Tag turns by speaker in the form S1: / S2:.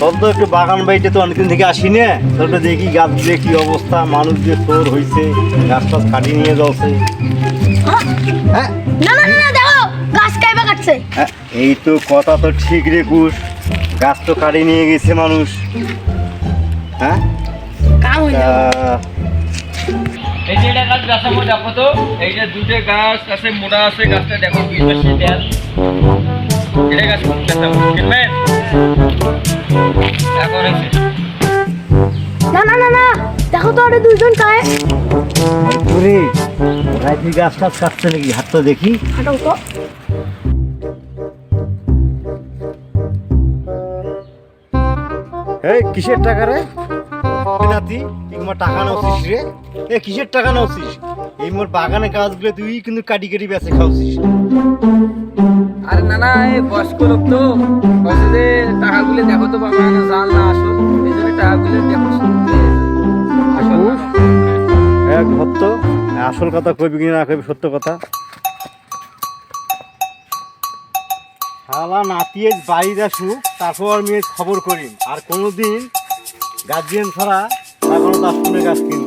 S1: তোর তো একটু বাগান বাড়িতে তো অনেকদিন থেকে আসি না। তোর দেখি গাছ দিয়ে কি অবস্থা মানুষ যে তোর হয়েছে গাছ টাছ কাটিয়ে নিয়ে যাচ্ছে। হ্যাঁ?
S2: না না না না দেখো গাছ কাইবা কাটছে।
S1: হ্যাঁ, এই তো কথা তো ঠিক রে কুশ। গাছ তো কাটিয়ে নিয়ে গেছে মানুষ। হ্যাঁ?
S2: কাম হইল।
S1: তা
S3: এই যে এটা গাছ গাছের মধ্যে দেখো তো এই যে দুটো গাছ আছে মোটা আছে গাছটা দেখো এটা গাছ কিনবেন
S2: দেখো তো আরে দুইজন কায়
S1: ওরে রাইতে গাছ টাছ কাটছে নাকি? হাতটা দেখি।
S2: হাঁটাও তো।
S1: এই কিসের টাকা রে? নাতি তুই টাকা নাওছিস রে? এ কিসের টাকা নাওছিস? এই মোর বাগানে গাছগুলো তুই কিন্তু কাটি কাটি বেঁচে খাওছিস।
S3: আরে না না এই বয়স্ক লোক তো। বলছে যে টাকাগুলো দেখো তো বাবা না জাল না আসো এই জন্য টাকাগুলো দেখো।
S1: আসল কথা কবি কি না কবি সত্য কথা। শালা নাতিয়ে বাড়িতে আসুক তারপর আমি খবর করি আর কোনোদিন গার্জিয়ান ছাড়া এখনও তার শুনে গাছ কিনবো